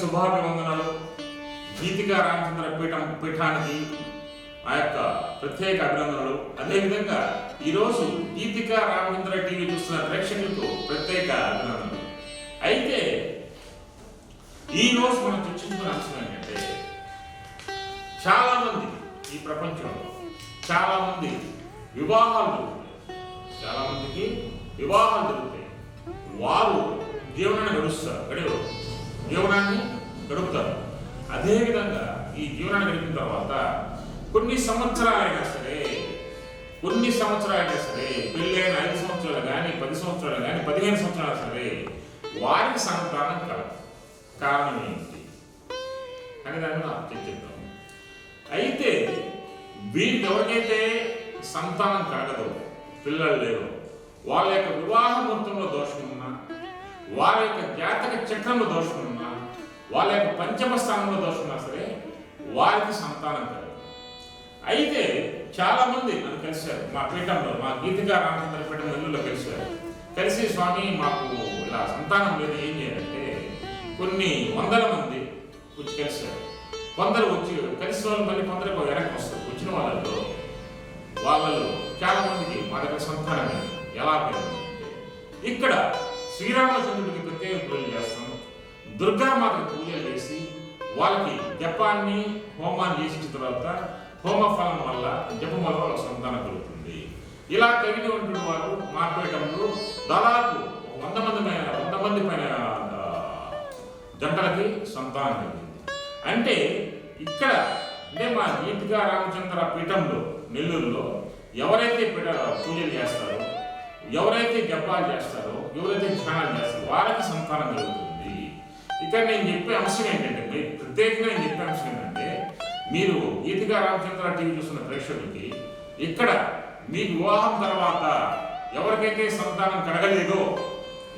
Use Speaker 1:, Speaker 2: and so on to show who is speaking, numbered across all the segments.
Speaker 1: శుభాభివందనలు గీతికా రామచంద్ర పీఠం పీఠానికి ఆ యొక్క ప్రత్యేక అభినందనలు. అదేవిధంగా ఈరోజు గీతికా రామచంద్ర టీవీ చూస్తున్న ప్రేక్షకులకు ప్రత్యేక అభినందనలు. అయితే ఈ రోజు మనం చర్చించుకున్న అంశం ఏంటంటే చాలా మంది ఈ ప్రపంచంలో చాలా మంది వివాహాలు జరుగుతాయి. చాలా మందికి వివాహాలు జరుగుతాయి. వారు జీవనాన్ని గడుస్తారు గడివారు. జీవనాన్ని గడుపుతారు. అదేవిధంగా ఈ జీవనాన్ని గడిపిన తర్వాత కొన్ని సంవత్సరాలైనా సరే కొన్ని సంవత్సరాలైనా సరే పెళ్ళైన ఐదు సంవత్సరాలు కానీ పది సంవత్సరాలు కానీ పదిహేను సంవత్సరాలు సరే వారికి సంతానం కలదు. కారణం ఏంటి? అని దాన్ని మనం చర్చిద్దాం అయితే వీరికి ఎవరికైతే సంతానం కలగదు పిల్లలు లేరు వాళ్ళ యొక్క వివాహ మొత్తంలో దోషమున్నా వారి యొక్క జాతక చక్రంలో దోషమున్నా వాళ్ళ యొక్క పంచమ స్థానంలో దోషమున్నా సరే వారికి సంతానం కలగదు. అయితే చాలా మంది నన్ను కలిశారు. మా పీఠంలో మా గీతికా రామచంద్ర పీఠం ఇల్లులో కలిశారు. కలిసి స్వామి మాకు ఇలా సంతానం లేదు ఏం చేయాలంటే కొన్ని వందల మంది వచ్చి కలిశారు. కొందరు వచ్చి కలిసిన వాళ్ళు మళ్ళీ కొందరు వెనక్కి వస్తారు వచ్చిన వాళ్ళలో వాళ్ళలో చాలా మందికి మా దగ్గర సంతానం ఎలా పెరుగుతుందంటే ఇక్కడ శ్రీరామచంద్రుడికి ప్రత్యేక పూజలు చేస్తాం. దుర్గామాతకి పూజలు చేసి వాళ్ళకి జపాన్ని హోమాన్ని చేసిన తర్వాత హోమ ఫలం వల్ల జపం వల్ల వాళ్ళ సంతానం కలుగుతుంది. ఇలా కలిగినటువంటి వారు మా దాదాపు జంటలకి సంతానం కలిగింది. అంటే ఇక్కడ అంటే మా దీపికా రామచంద్ర పీఠంలో నెల్లూరులో ఎవరైతే పీఠ పూజలు చేస్తారో ఎవరైతే జపాలు చేస్తారో ఎవరైతే ధ్యానాలు చేస్తారో వారికి సంతానం కలుగుతుంది. ఇక్కడ నేను చెప్పే అంశం ఏంటంటే ప్రత్యేకంగా నేను చెప్పే అంశం ఏంటంటే మీరు గీతికా రామచంద్ర టీవీ చూస్తున్న ప్రేక్షకులకి ఇక్కడ మీ వివాహం తర్వాత ఎవరికైతే సంతానం కలగలేదో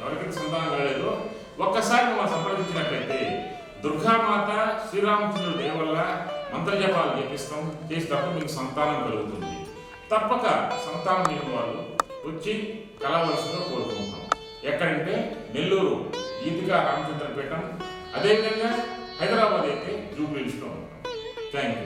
Speaker 1: ఎవరికైతే సంతానం కలగలేదో ఒక్కసారి మమ్మల్ని సంప్రదించినట్లయితే దుర్గామాత శ్రీరామచంద్రుడు దేవల్ల మంత్రజపాలు చేపిస్తాం చేసేటప్పుడు మీకు సంతానం కలుగుతుంది. తప్పక సంతానం లేని వాళ్ళు వచ్చి కలవలసిందిగా కోరుకుంటాం ఎక్కడంటే నెల్లూరు ఈతిగా రామచంద్రపేట. అదేవిధంగా హైదరాబాద్ అయితే జూబ్లీస్లో ఉంటాం. Thank you.